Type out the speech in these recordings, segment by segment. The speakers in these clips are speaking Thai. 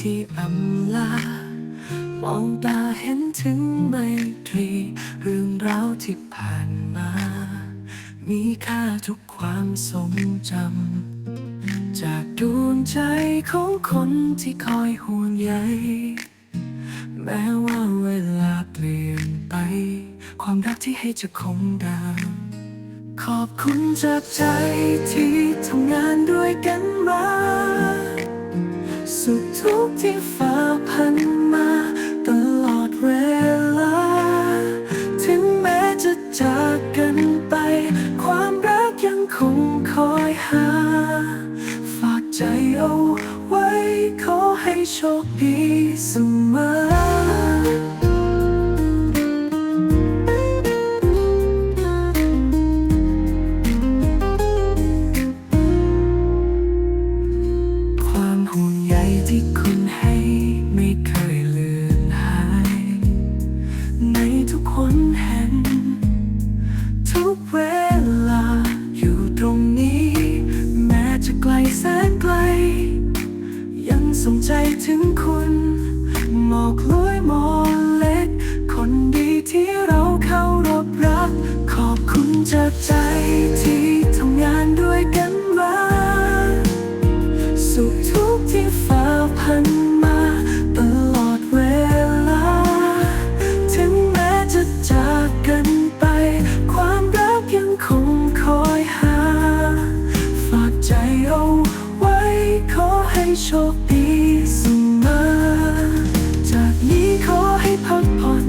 ที่อำลามองตาเห็นถึงไมตรี เรื่องราวที่ผ่านมา มีค่าทุกความทรงจำ จากดวงใจของคนที่คอยห่วงใยแม้ว่าเวลาเปลี่ยนไป ความรักที่ให้จะคงดังขอบคุณจากใจที่ทำงานด้วยกันมา สุขทุกข์ที่ฝ่าพันมาตลอดเวลา ถึงแม้จะจากกันไป ความรักยังคงคอยหา ฝากใจเอาไว้ขอให้โชคดีเสมอ ส่งใจถึงคุณหมอกลวยมอเล็ก คนดีที่เราเข้ารบรัก ขอบคุณจากใจ โชคดีเสมอ จากนี้ขอให้พักผ่อน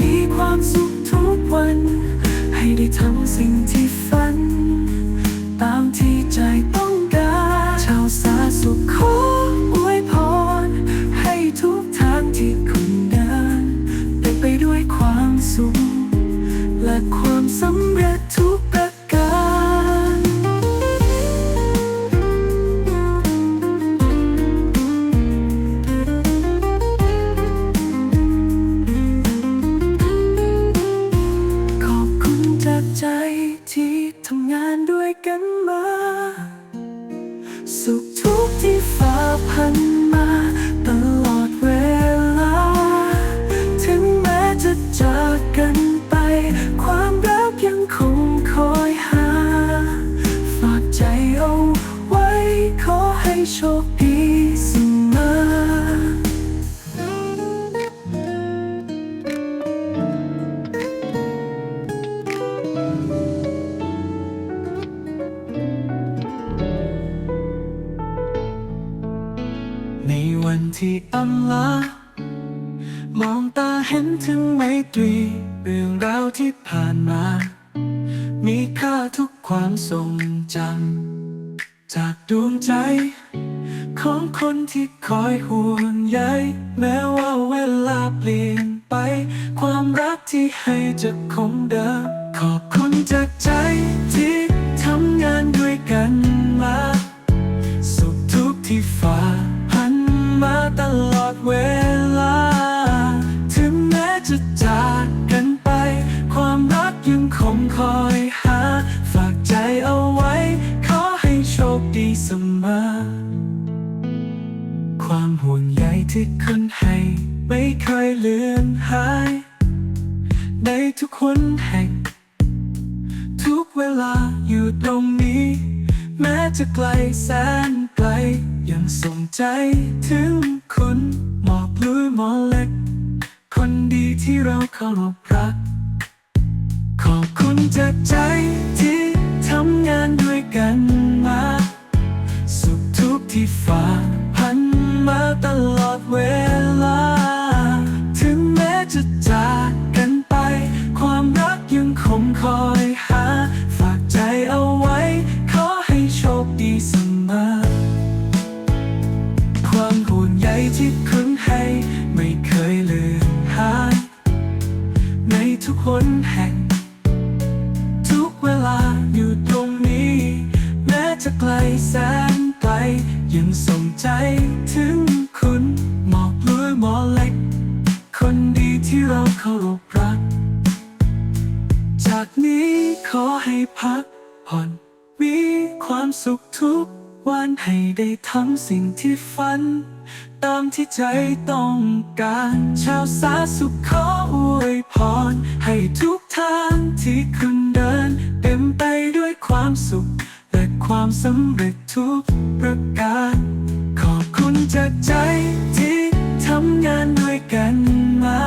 มีความสุขทุกวัน ให้ได้ทำสิ่งที่ฝัน ตามที่ใจต้องการชาวสาสุขขออวยพร ให้ทุกทางที่คุณเดินเป็นไปด้วยความสุข และความสำเร็จทุก กที่ฝ่าพันมาตลอดเวลา ถึงแม้จะจากกันไป ความรักยังคงคอยหา ฝากใจเอาไว้ขอให้โชคดี ที่อำลามองตาเห็นถึงไมตรีเรื่องราวที่ผ่านมา มีค่าทุกความทรงจำจากดวงใจ ของคนที่คอยห่วงใยแม้ว่าเวลาเปลี่ยนไป ความรักที่ให้จะคงเดิมขอบคุณจากใจที่ คอยหา ฝากใจเอาไว้ ขอให้โชคดีเสมอ ความห่วงใยที่คุณให้ ไม่เคยเลือนหาย ในทุกคนแห่ง ทุกเวลาอยู่ตรงนี้ แม้จะไกลแสนไกล ยังส่งใจถึงคุณหมอกลุยหมอเล็ก คนดีที่เราเคารพรัก ขอบคุณจากใจที่ทำงานด้วยกันมา สุขทุกที่ฝ่าพันมาตลอดเวลา ถึงแม้จะจากกันไป ความรักยังคงคอยหา ฝากใจเอาไว้ ขอให้โชคดีเสมอ ความห่วงใยที่คุณให้ไม่เคยลือนหายในทุกคนแห่งารพรัก จากนี้ขอให้พักผ่อน มีความสุขทุกวันให้ได้ทำสิ่งที่ฝัน ตามที่ใจต้องการ ชาวสาสุขขออวยพร ให้ทุกทางที่คุณเดิน เต็มไปด้วยความสุข และความสำเร็จทุกประการ ขอบคุณจากใจที่ทำงานด้วยกันมา